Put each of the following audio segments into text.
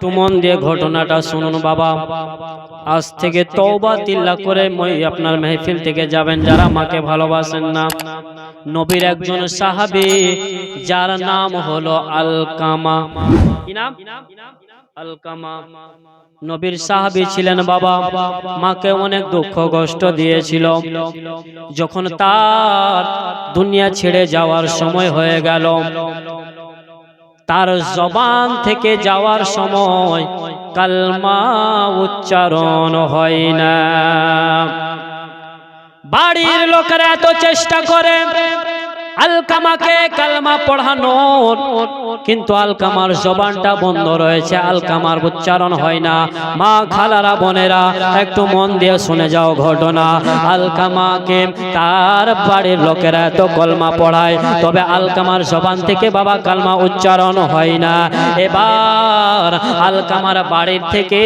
একটু মন দিয়ে ঘটনাটা শুনুন বাবা। আজ থেকে তওবা তিল্লা করে মই আপনার মেহফিল থেকে যাবেন, যারা মাকে ভালোবাসেন না। নবীর একজন সাহাবী, যার নাম হলো আলকামা। আলকামা। নবীর সাহাবী ছিলেন বাবা। মাকে অনেক দুঃখ কষ্ট দিয়েছিল। যখন তার দুনিয়া ছেড়ে যাওয়ার সময় হয়ে গেল তার জবান থেকে যাওয়ার সময় কালমা উচ্চারণ হয় না। বাড়ির লোকেরা এত চেষ্টা করে আলকামাকে কালমা পড়ানোর কিন্তু আলকামার জবানটা বন্ধ রয়েছে, আলকামার উচ্চারণ হয় না। মা খালারা বোনেরা, একটু মন দিয়ে শুনে যাও ঘটনা। আলকামাকে তার বাড়ির লোকেরা এত কলমা পড়ায়, তবে আলকামার জবান থেকে বাবা কালমা উচ্চারণ হয় না। এবার আলকামার বাড়ির থেকে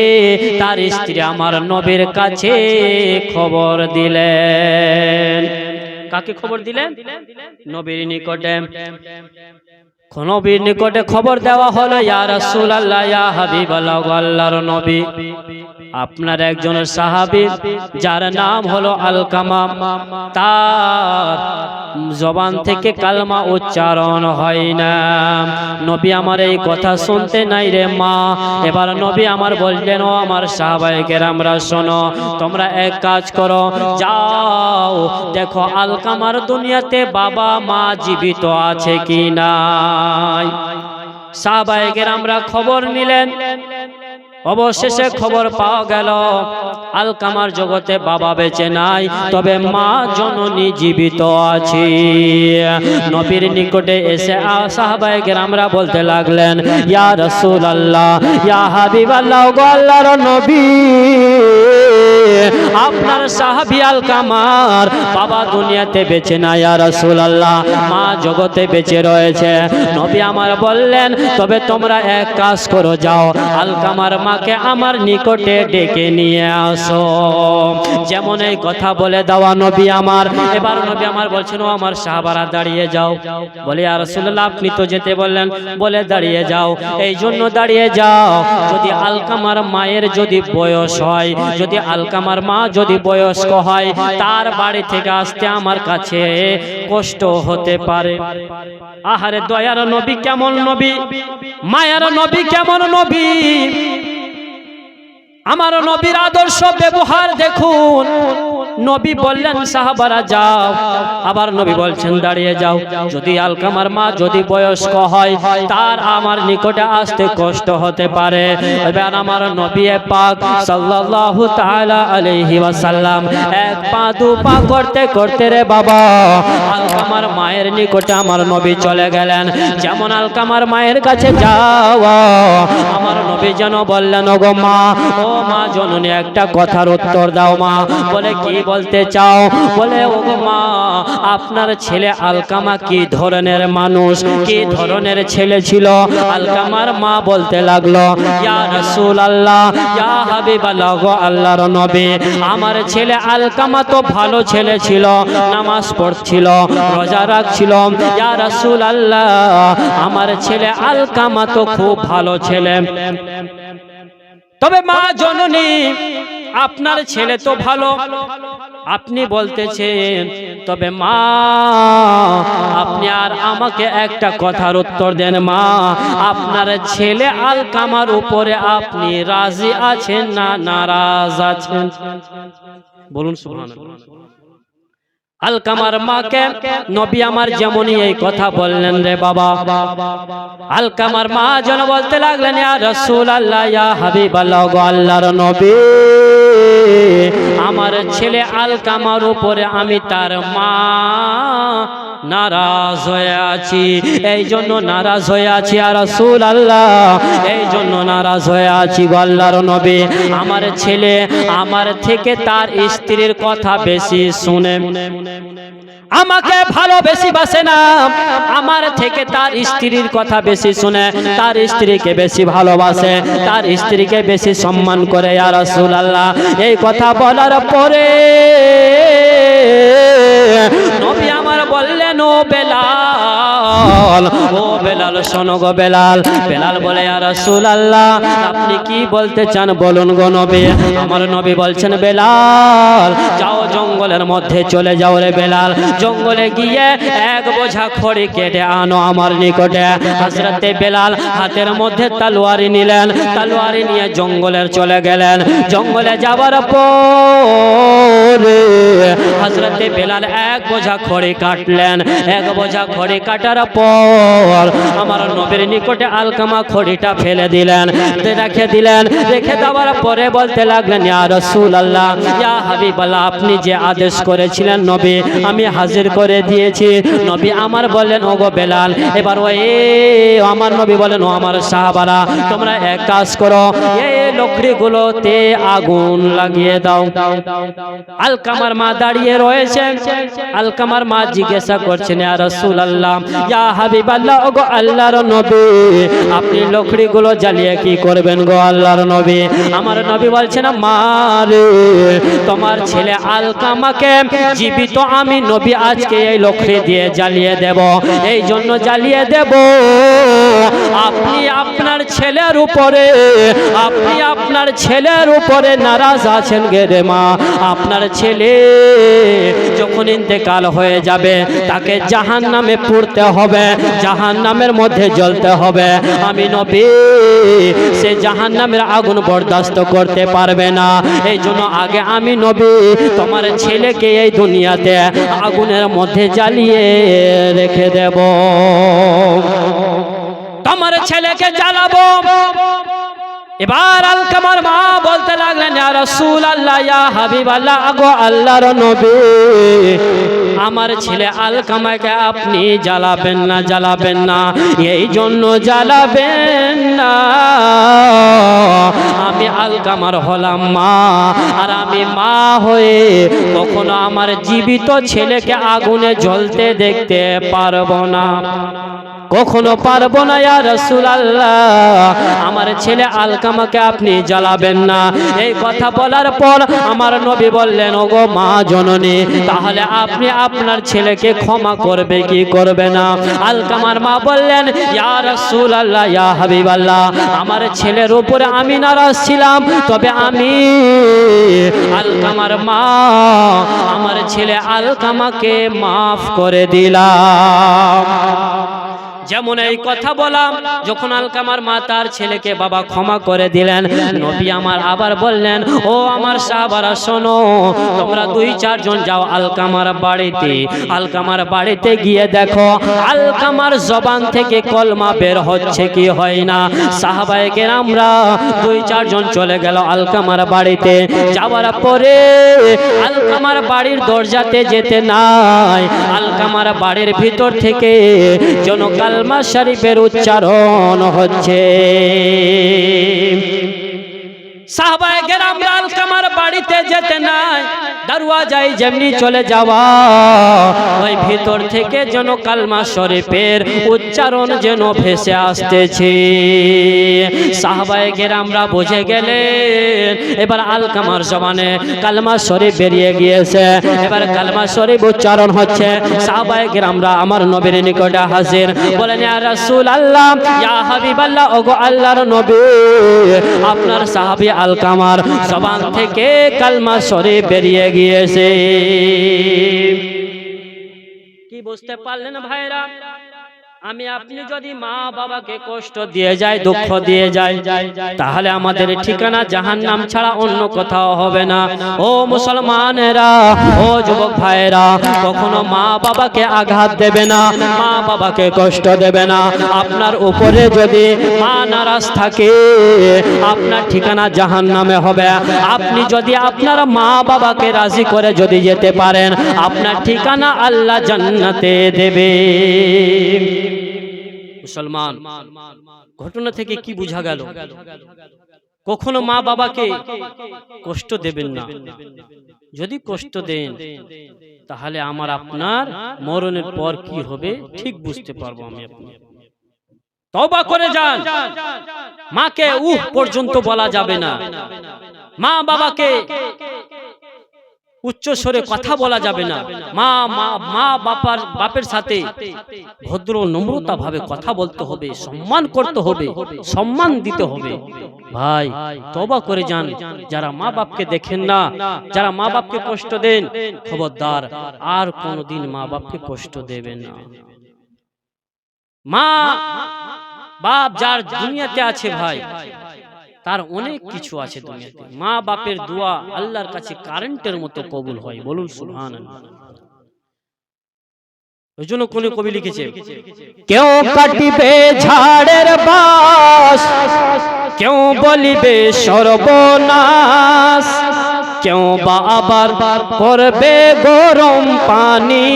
তার স্ত্রী আমার নবীর কাছে খবর দিলেন। কাকে খবর দিলেন? নবীর নিকটে। নবীর নিকটে খবর দেওয়া হলো ইয়া রাসূলুল্লাহ ইয়া হাবিবাল্লাহ আল্লাহর নবী। আপনার একজন সাহাবী, যার নাম হলো আলকামা, তার জবান থেকে কালমা উচ্চারণ হয় না। নবী আমার এই কথা শুনতে নাই রে মা। এবার নবী আমার বললেন, ও আমার সাহাবায়ে কেরামরা, শোনো, তোমরা এক কাজ করো, যাও, দেখো আলকামার দুনিয়াতে বাবা মা জীবিত আছে কি নাই? সাহাবায়ে কেরামরা খবর নিলেন অবশেষে খবর পাওয়া গেল আলকামার জগতে বাবা বেঁচে নাই তবে মা জননী জীবিত আছে। নবীর নিকটে এসে সাহাবাই কেরামরা বলতে লাগলেন ইয়া রাসূলুল্লাহ ইয়া হাবিবাল্লাহ গো আল্লাহর নবী। আপনার সাহাবি আলকামার বাবা দুনিয়াতে বেঁচে নাই, ইয়া রাসূলুল্লাহ। মা জগতে বেঁচে রয়েছে। নবী আমার বললেন, তবে তোমরা এক কাজ করো, যাও। আলকামার মাকে আমার নিকটে ডেকে নিয়ে আসো। যেমন এই কথা বলে দেওয়া নবী আমার। এবার নবী আমার বলছেন, ও আমার সাহাবারা, দাঁড়িয়ে যাও। বলে আর রাসূলুল্লাহ, আপনি তো যেতে বললেন। বলে, দাঁড়িয়ে যাও। এই জন্য দাঁড়িয়ে যাও। যদি আলকামার মায়ের যদি বয়স হয়, যদি আলকামার মা যদি বয়স্ক হয়, তার বাড়ি থেকে আসতে আমার কাছে কষ্ট হতে পারে। আহারে দয়ার নবী কেমন নবী? মায়ার নবী কেমন নবী? আমার নবীর আদর্শ ব্যবহার দেখুন। নবী বললেন, সাহাবারা যাও। আবার নবী বলছেন, দাঁড়িয়ে যাও। যদি আলকামার মা যদি বয়স্ক হয়, তার আমার নিকটে আসতে কষ্ট হতে পারে। এবার আমার নবী পাক সাল্লাল্লাহু তাআলা আলাইহি ওয়াসাল্লাম এক পা, দু পা করতে করতে রে বাবা, আলকামার মায়ের নিকটে আমার নবী চলে গেলেন। যেমন আলকামার মায়ের কাছে যাও আমার নবী যেন বললেন, ওগো মা, ও মা, জননী, একটা কথার উত্তর দাও মা। বলে, কি বলতে চাও, বলে, ওগো মা, আপনার ছেলে আলকামা কি ধরনের মানুষ? কি ধরনের ছেলে ছিল? আলকামার মা বলতে লাগল, ইয়া রাসূল আল্লাহ ইয়া গো আল্লাহর নবী, আমার ছেলে আলকামা তো ভালো ছেলে ছিল, নামাজ পড়ছিল, রোজা রাখছিল। ইয়া রাসূল আল্লাহ আমার ছেলে আলকামা তো খুব ভালো ছেলে। তবে মা জননী আপনার ছেলে তো ভালো। আপনি বলতেছেন তবে মা আপনি আর আমাকে একটা কথার উত্তর দেন মা। আপনার ছেলে আল কামার উপরে আপনি রাজি আছেন না নারাজ আছেন? বলুন সুবহানাল্লাহ। আলকামার মাকে নবী আমার যেমনই এই কথা বললেন রে বাবা। আলকামার মা যেন বলতে লাগলেন, ইয়া রাসূলুল্লাহ, ইয়া হাবিবাল্লাহ গো আল্লাহর নবী। আমার ছেলে আলকামার উপরে আমি তার মা নারাজ হয়ে আছি। এই জন্য নারাজ হয়ে আছি আর রাসূল আল্লাহ এই জন্য নারাজ হয়ে আছি গো আল্লাহর নবী। আমার ছেলে আমার থেকে তার স্ত্রীর কথা বেশি শুনে। আমাকে ভালো বেশি বাসে না। আমার থেকে তার স্ত্রীর কথা বেশি শুনে। তার স্ত্রীকে বেশি ভালোবাসে। তার স্ত্রীকে বেশি সম্মান করে আর রাসূলুল্লাহ। এই কথা বলার পরে। নবী আমার বললেন ও বেলাল বেলাল। ও বেলাল, শোনো গো বেলাল। বেলাল বলে আর রাসূল আল্লাহ আপনি কি বলতে চান বলুন গো নবী? আমার নবী বলছেন, বেলাল, যাও জঙ্গলের মধ্যে চলে যাও রে বেলাল। জঙ্গলে গিয়ে এক বোঝা খড়ি কেটে আনো আমার নিকটে। হজরতে বেলাল হাতের মধ্যে তালোয়ারি নিলেন। তালোয়ারি নিয়ে জঙ্গলের চলে গেলেন। জঙ্গলে যাবার পরে হজরতে বেলাল এক বোঝা খড়ি কাটলেন। এক বোঝা খড়ি কাটার পর আমার নবীর নিকটে আলকামা খড়িটা ফেলে দিলেন, রেখে দিলেন, রেখে দেওয়ার পরে বলতে লাগলেন, ইয়া রসুল ইয়া হাবিব আল্লাহ আপনি যে আদেশ করেছিলেন নবী, আমি হাজির করে দিয়েছি। নবী আমার বললেন, ওগো বেলাল, এবার ও এ আমার নবী বলেন ও আমার সাহাবারা, তোমরা এক কাজ করো, এই লকড়িগুলোতে আগুন লাগিয়ে দাও। আলকামার মা দাঁড়িয়ে রয়েছে আলকামার মা জিজ্ঞাসা করছেন, ইয়া রাসূল ইয়া হাবিব আল্লাহ, ওগো আল্লাহর নবী। আপনি লকড়িগুলো জ্বালিয়ে কি করবেন গো আল্লাহর নবী? আমার নবী বলছেন মা রে তোমার ছেলে আলকামাকে জীবিত আমি নবী আজকে এই লকড়ি দিয়ে জ্বালিয়ে দেব। এই জন্য জ্বালিয়ে দেব। আপনি আপনার ছেলের উপরে, আপনি আপনার ছেলের উপরে নারাজ আছেন গেরে মা। আপনার ছেলে যখন ইন্তেকাল হয়ে যাবে, তাকে জাহান নামে পড়তে হবে জাহান নামের মধ্যে জ্বলতে হবে। আমি নবী, সে জাহান নামের আগুন বরদাস্ত করতে পারবে না। এই জন্য আগে আমি নবী, তোমার ছেলেকে এই দুনিয়াতে আগুনের মধ্যে জ্বালিয়ে রেখে দেব। তোমার ছেলেকে জ্বালাবো। এবার আলকামার মা বলতে লাগলেন, ইয়া রাসূল আল্লাহ হাবিব আল্লাহ আগো আল্লাহর নবী। আমার ছেলে আলকামাকে আপনি জ্বালাবেন না জ্বালাবেন না এই জন্য জ্বালাবেন না। আমি আলকামার হলাম মা, আর আমি মা হয়ে কখনো আমার জীবিত ছেলেকে আগুনে জ্বলতে দেখতে পারব না। কখনো পারব না, ইয়া রাসূলুল্লাহ। আমার ছেলে আলকামাকে আপনি জ্বালাবেন না। এই কথা বলার পর আমার নবী বললেন, ওগো মা জননী, তাহলে আপনি আপনার ছেলেকে ক্ষমা করবে কি করবে না? আলকামার মা বললেন রাসূলুল্লাহ, ইয়া হাবিবাল্লাহ, আমার ছেলের উপরে আমি নারাজ ছিলাম, তবে আমি আলকামার মা, আমার ছেলে আলকামাকে মাফ করে দিলাম। যেমন এই কথা বলাম যখন আলকামার মা তার ছেলেকে বাবা ক্ষমা করে দিলেন, নবী আমার আবার বললেন, ও আমার সাহাবারা, শোনো, তোমরা দুই চারজন যাও আলকামার বাড়িতে। আলকামার বাড়িতে গিয়ে দেখো, আলকামার জবান থেকে কলমা বের হচ্ছে কি হয় না। সাহাবায়ে আমরা দুই চারজন চলে গেল আলকামার বাড়িতে। যাওয়ার পরে আলকামার বাড়ির দরজাতে যেতে নাই। আলকামার বাড়ির ভিতর থেকে যেন কালমা শরীফের উচ্চারণ হচ্ছে। সাহবায় গেরাম আলকামার বাড়িতে যেতে নাই। দরওয়াজায় যেমনি চলে যাওয়া, ওই ভিতর থেকে যেন কালমা শরীফের উচ্চারণ যেন ভেসে আসতেছে। সাহবায় গেরামরা বুঝে গেলেন, এবার আলকামার জবানে কালমা শরীফ বেরিয়ে গিয়েছে। এবার কালমা শরীফ উচ্চারণ হচ্ছে, সাহবায় গেরামরা আমার নবীর নিকটে হাজির। বলেন রাসূল আল্লাহ ইয়া হাবিব আল্লাহ ওগো আল্লাহর নবী, আপনার সাহাবী আলকামার জবান থেকে কালমা সরে বেরিয়ে গিয়েছে। কি বুঝতে পারলেন ভাইরা? আমি আপনি যদি মা বাবাকে কষ্ট দিয়ে যায় দুঃখ দিয়ে যায় তাহলে আমাদের ঠিকানা জাহান নাম ছাড়া অন্য কোথাও হবে না। ও মুসলমানেরা ও যুবক ভাইরা কখনো মা বাবাকে আঘাত দেবে না মা বাবাকে কষ্ট দেবে না। আপনার উপরে যদি মা নারাজ থাকে আপনার ঠিকানা জাহান নামে হবে। আপনি যদি আপনার মা বাবাকে রাজি করে যদি যেতে পারেন আপনার ঠিকানা আল্লাহ জান্নাতে দেবে। মুসলমান ঘটনা থেকে কি বোঝা গেল? কখনো মা বাবাকে কষ্ট দেবেন না। যদি কষ্ট দেন তাহলে আমার আপনার মরণের পর কি হবে? ঠিক বুঝতে পারব আমি আপনি তবা করে যান। মাকে উহ পর্যন্ত বলা যাবে না। মা বাবাকে উচ্চ স্বরে কথা বলা যাবে না। মা মা মা বাবার বাপের সাথে ভদ্র নম্রতা ভাবে কথা বলতে হবে সম্মান করতে হবে সম্মান দিতে হবে। ভাই তবা করে যান। যারা মা বাপকে দেখেন না যারা মা বাপকে কষ্ট দেন খবরদার আর কোনোদিন মা বাপকে কষ্ট দেবেন না। মা বাপ যার দুনিয়াতে আছে ভাই তার অনেক কিছু আছে দুনিয়াতে। মা বাপের দোয়া আল্লাহর কাছে কারেন্টের মতো কবুল হয়। বলুন সুবহান ওই জন্য কোন কবি লিখেছে কেউ কাটিবে ঝাড়ের বাস কেউ বলিবে সর্বনাশ কেউ বা আবার করবে গরম পানি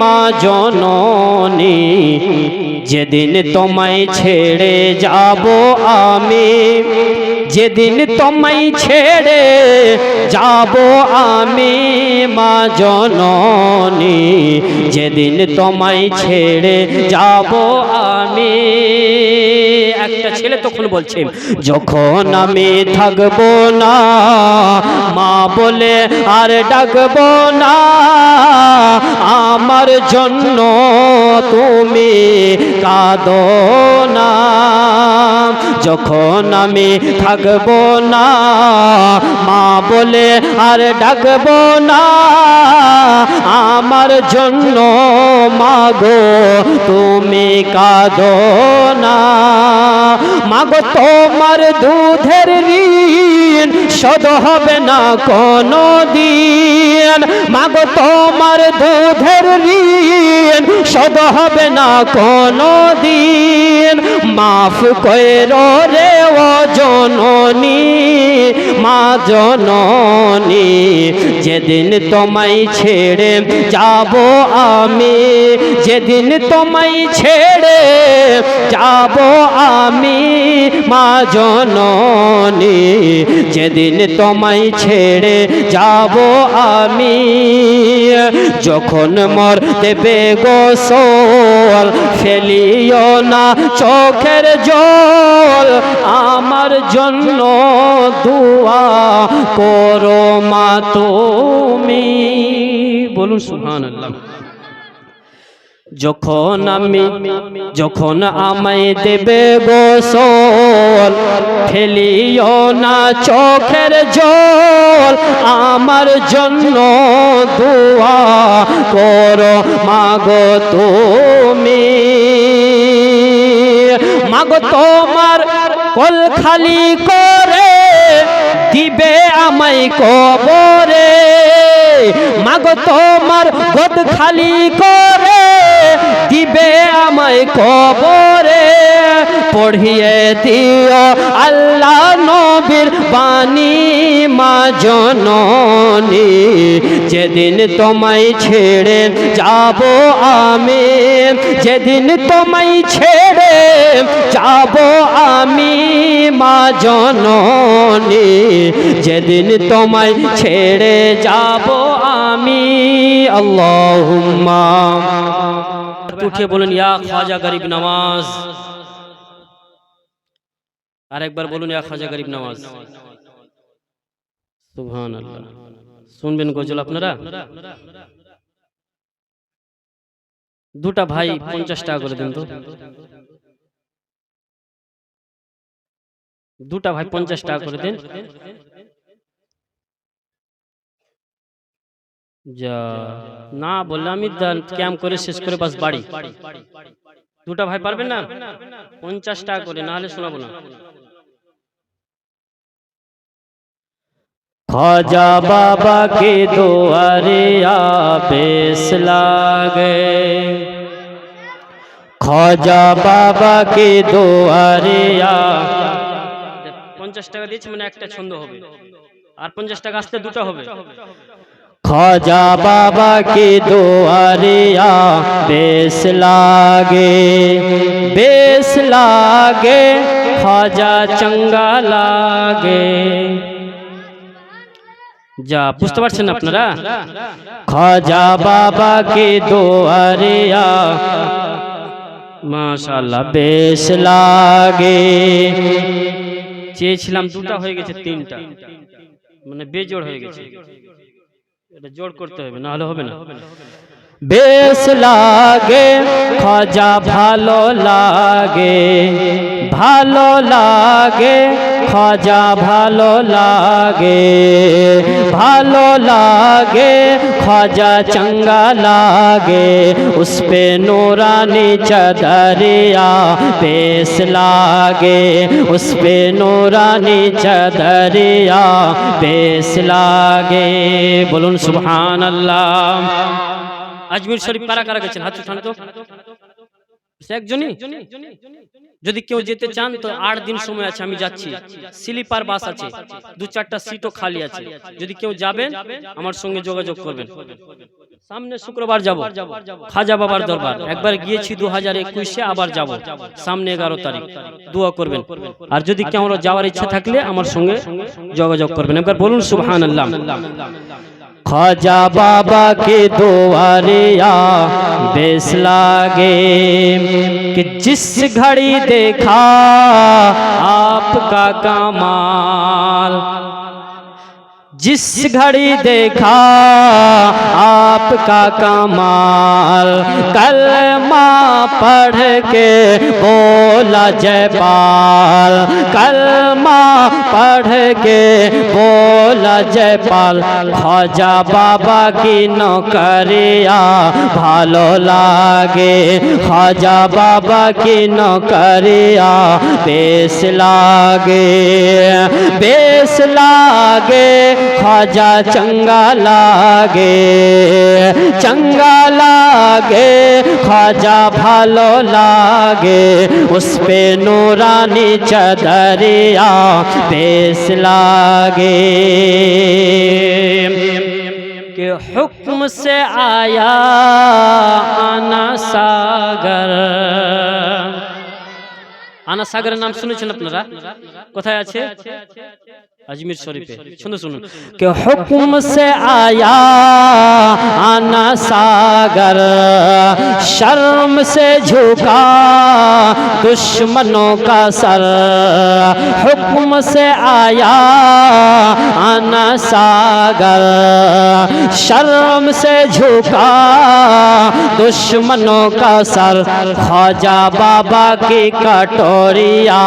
মা জননী যেদিন তোমায় ছেড়ে যাব আমি। যেদিন তোমায় ছেড়ে যাব আমি মা জননী, যেদিন তোমায় ছেড়ে যাব আমি। একটা ছেলে তখন বলছে, যখন আমি থাকব না, মা বলে আর ডাকবো না, আমার জন্য তুমি কাঁদো না। যখন আমি থাকব না। মা বলে, আর ডাকবো না। আমার জন্য মাগো, তুমি কাঁদো না। মাগো, তোমার দুধের ঋণ শোধ হবে না কোনো দিন মাগো, তোমার দুধের ঋণ শোধ হবে না কোনো দিন মাফ কইরো রে জননী, মা জননী, যেদিন তোমায় ছেড়ে যাব আমি, যেদিন তোমায় ছেড়ে যাব আমি, মা জননী, যেদিন তোমায় ছেড়ে যাব আমি, যখন মর দেবে গোসল ফেলিও না চোখের জল। আমার জন্য দুয়া করো মা তুমি। বলুন সুবহানাল্লাহ। যখন আমি যখন আমায় দেবে গোসল ফেলিও না চোখের জল আমার জন্য দোয়া করো মাগো তুমি। মাগো তোমার কল খালি করে দিবে আমায় কবরে। মাগো তোমার গোদ খালি করে, দিবে আমায় কবরে। পড়িয়ে দিও আল্লাহ নবীর বাণী মা জননী। যেদিন তোমায় ছেড়ে যাব আমি, যেদিন তোমায় ছেড়ে যাব আমি মা জননী, যেদিন তোমায় ছেড়ে যাব আমি। আল্লাহুম্মা। উঠে বলুন, ইয়া খাজা গরিব নামাজ। আরেকবার বলুন, ইয়া খাজা গরিব নামাজ। সুবহানাল্লাহ। শুনবেন গজল আপনারা? দুটা ভাই পঞ্চাশ টাকা করে দেন তো। দুটা ভাই পঞ্চাশ টাকা করে দিন। না বললে আমি ক্যাম্প করে শেষ করে বাস বাড়ি। দুটা ভাই পারবেন না? পঞ্চাশ টাকা করে না। হলে শোনাবো না। খাজা বাবা কে দোয়ারে আবেশ লাগে। খাজা বাবা কে দোয়ারে আ পঞ্চাশ টাকা দিয়েছে মানে একটা ছন্দ হবে। আর পঞ্চাশ টাকা আসতে দুটো হবে। খাজা বাবা কে দোয়ারিয়া, বেশ লাগে বেশ লাগে, খাজা চঙ্গা লাগে। যা, বুঝতে পারছেন আপনারা? খাজা বাবা কে দোয়ারিয়া মাশাল্লাহ বেশ লাগে। চেয়েছিলাম দুটা হয়ে গেছে তিনটা। মানে বেজোড় হয়ে গেছে। এটা জোর করতে হবে না। হলে হবে না। بیس لاغے خواجہ بھالو لاغے بھالو لاغے خواجہ بھالو لاغے بھالو لاغے خواجہ چنگا لاغے اس پہ نورانی چدریا بیس لاگے، اس پہ نورانی چدریا بیس لاغے بولن سبحان اللہ۔ আজমির শরীফ কারা কারা গেছেন? হাত উঠান তো। একজনই? যদি কেউ যেতে চান তো আট দিন সময় আছে, আমি যাচ্ছি। স্লিপার বাস আছে। দু চারটা সিটও খালি আছে। যদি কেউ যাবেন, আমার সঙ্গে যোগাযোগ করবেন। সামনে শুক্রবার যাব। খাজা বাবার দরবার। একবার গিয়েছি দু হাজার একুশে, আবার যাব। সামনে এগারো তারিখ। দোয়া করবেন। আর যদি কেউ যাওয়ার ইচ্ছা থাকলে আমার সঙ্গে যোগাযোগ করবেন। একবার বলুন সুবহান আল্লাহ خواجہ بابا کے دواریا بیس لاغے کہ جس گھڑی دیکھا آپ کا کمال جس گھڑی دیکھا آپ کا کمال کلمہ پڑھ کے بولا جے پال کلمہ پڑھ کے بولا جے پال خواجہ بابا کی نوکریا بھالو لاغے خواجہ بابا کی نوکریا بیس لاغے بیس لاگے খাজা চঙ্গা লাগে চঙ্গা লাগে খাজা ভালো লাগে उस पे नूरानी चदरिया बेस लागे के हुक्म से आया आना सागर আনা সাগরের নাম শুনেছেন আপনারা কোথায় আছে اجمیر شریف سنو سنو۔ کہ حکم سے آیا آنا ساگر شرم سے جھکا دشمنوں کا سر۔ حکم سے آیا آنا ساگر شرم سے جھکا دشمنوں کا سر۔ خواجہ بابا کی کٹوریا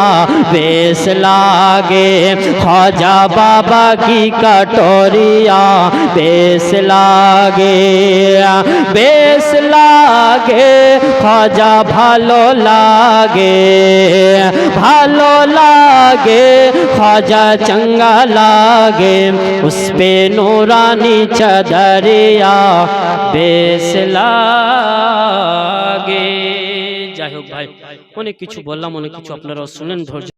بیس لاگے خواجہ ख्वाजा बाबा की कटोरिया बेस लागे बेस लागे ख्वाजा ভালো লাগে ভালো লাগে ख्वाजा चंगा लागे उस पे नूरानी चदरिया बेस লাগে যাই হোক ভাই অনেক কিছু বললাম অনেক কিছু আপনারা শুনেন ধৈর্য